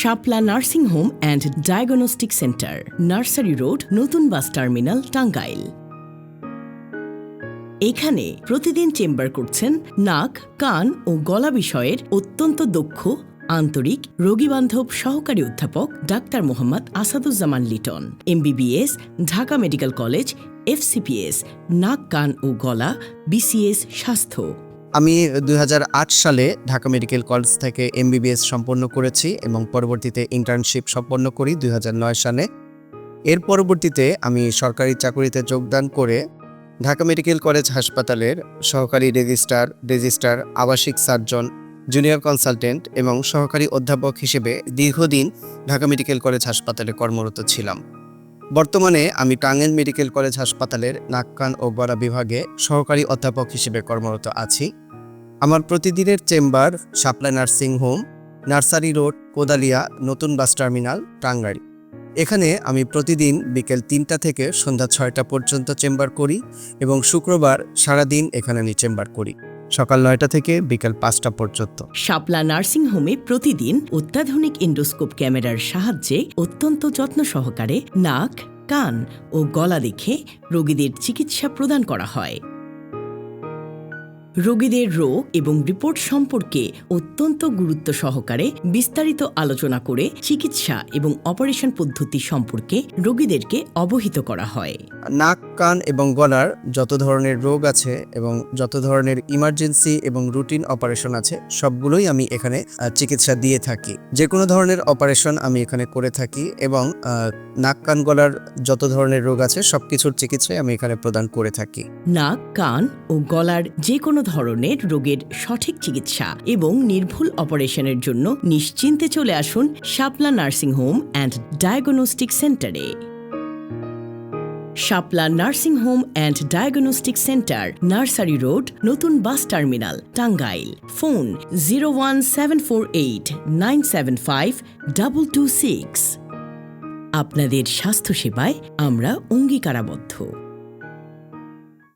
Shapla nursing home and diagnostic centre, nursery road, নতুন bus terminal, Tangail. এখানে প্রতিদিন chamber করছেন নাক, কান ও গলা বিষয়ের অত্যন্ত দক্ষ, আন্তরিক, রোগীবান্ধব সহকারী অধ্যাপক doctor Mohammad Asaduzzaman Liton, MBBS, Dhaka medical college, FCPS, নাক, কান ও গলা, বিসিএস স্বাস্থ্য। আমি দুই হাজার আট সালে ঢাকা মেডিকেল কলেজ থেকে এমবিবিএস সম্পন্ন করেছি এবং পরবর্তীতে ইন্টার্নশিপ সম্পন্ন করি দুই হাজার নয় সালে। এর পরবর্তীতে আমি সরকারি চাকরিতে যোগদান করে ঢাকা মেডিকেল কলেজ হাসপাতালের সহকারী রেজিস্ট্রার রেজিস্ট্রার, আবাসিক সার্জন জুনিয়র কনসালটেন্ট এবং সহকারী অধ্যাপক হিসেবে দীর্ঘদিন ঢাকা মেডিকেল কলেজ হাসপাতালে কর্মরত ছিলাম। বর্তমানে আমি টাঙ্গাইল মেডিকেল কলেজ হাসপাতালের নাক কান ও গলা বিভাগে সহকারী অধ্যাপক হিসেবে কর্মরত আছি। আমার প্রতিদিনের chamber Shapla nursing home, nursery road, Kodalia, নতুন বাস টার্মিনাল, টাঙ্গাইল। এখানে আমি প্রতিদিন বিকেল তিনটা থেকে সন্ধ্যা ছয়টা পর্যন্ত চেম্বার করি এবং শুক্রবার সারাদিন এখানে আমি চেম্বার করি। সকাল নয়টা থেকে বিকাল পাঁচটা পর্যন্ত। শাপলা নার্সিং হোমে প্রতিদিন অত্যাধুনিক ইন্ডোস্কোপ ক্যামেরার সাহায্যে অত্যন্ত যত্ন সহকারে নাক কান ও গলা দেখে রোগীদের চিকিৎসা প্রদান করা হয়। রোগীদের রোগ এবং রিপোর্ট সম্পর্কে অত্যন্ত গুরুত্ব সহকারে বিস্তারিত আলোচনা করে চিকিৎসা এবং অপারেশন পদ্ধতি সম্পর্কে রোগীদেরকে অবহিত করা হয়। নাক কান এবং গলার যত ধরনের রোগ আছে এবং যত ধরনের ইমার্জেন্সি এবং রুটিন অপারেশন আছে, সবগুলোই আমি এখানে চিকিৎসা দিয়ে থাকি। যে কোনো ধরনের অপারেশন আমি এখানে করে থাকি এবং নাক, কান, গলার যত ধরনের রোগ আছে সব কিছুর চিকিৎসাই আমি এখানে প্রদান করে থাকি। নাক, কান ও গলার যে কোনো ধরনের রোগের সঠিক চিকিৎসা এবং নির্ভুল অপারেশনের জন্য নিশ্চিন্তে চলে আসুন Shapla nursing home and diagnostic সেন্টারে। Shapla nursing home and diagnostic centre, nursery road, নতুন bus terminal, Tangail. Phone zero one seven four eight nine seven five double two six. আপনাদের স্বাস্থ্যসেবায় আমরা অঙ্গীকারাবদ্ধ।